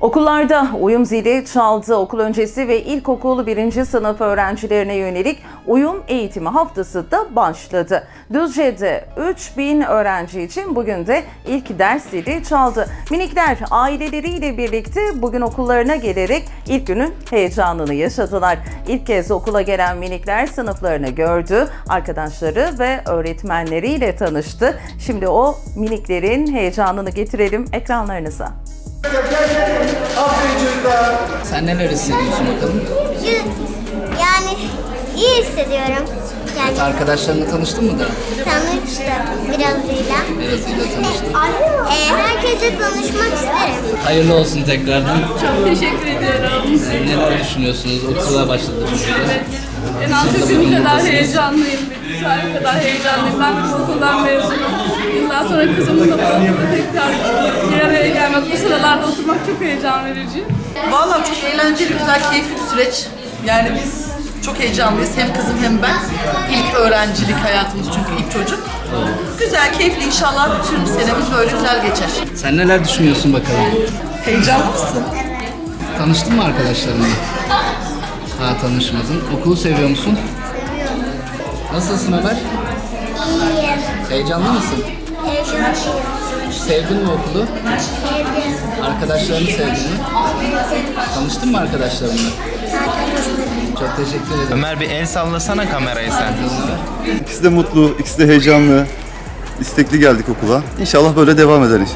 Okullarda uyum zili çaldı. Okul öncesi ve ilkokul birinci sınıf öğrencilerine yönelik uyum eğitimi haftası da başladı. Düzce'de 3000 öğrenci için bugün de ilk ders zili çaldı. Minikler aileleriyle birlikte bugün okullarına gelerek ilk günün heyecanını yaşadılar. İlk kez okula gelen minikler sınıflarını gördü, arkadaşları ve öğretmenleriyle tanıştı. Şimdi o miniklerin heyecanını getirelim ekranlarınıza. Sen neler hissediyorsun bakalım? Yani iyi hissediyorum. Yani Arkadaşlarınla tanıştın mı da? tanıştım birazıyla. Birazıyla tanıştın. Ee, herkese tanışmak isterim. Hayırlı olsun tekrardan. Çok teşekkür ediyorum. Ee, neler düşünüyorsunuz? Okula başladı çünkü. En az sizin kadar heyecanlıyım. Benim kadar heyecanlıyım. Ben bu okuldan mezunum. Yıllar sonra kızımızla bu okulda tekrar bir araya gelmek, bu sıralarda oturmak çok heyecan verici. Vallahi çok eğlenceli, güzel, keyifli bir süreç. Yani biz çok heyecanlıyız. Hem kızım hem ben. İlk öğrencilik hayatımız çünkü ilk çocuk. Güzel, keyifli inşallah bütün senemiz böyle güzel geçer. Sen neler düşünüyorsun bakalım? Heyecanlı mısın? Tanıştın mı arkadaşlarınla? Ha tanışmadın. Okulu seviyor musun? Nasılsın Ömer? İyiyim. Heyecanlı mısın? Heyecanlıyım. Sevdin mi okulu? Sevdim. Arkadaşlarını sevdin mi? Tanıştın mı arkadaşlarınla? Çok teşekkür ederim. Ömer bir el sallasana kamerayı sen. İkisi de mutlu, ikisi de heyecanlı. İstekli geldik okula. İnşallah böyle devam eder iş.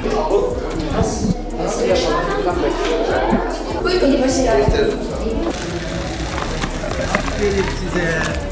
Buyurun başlayalım. Aferin size.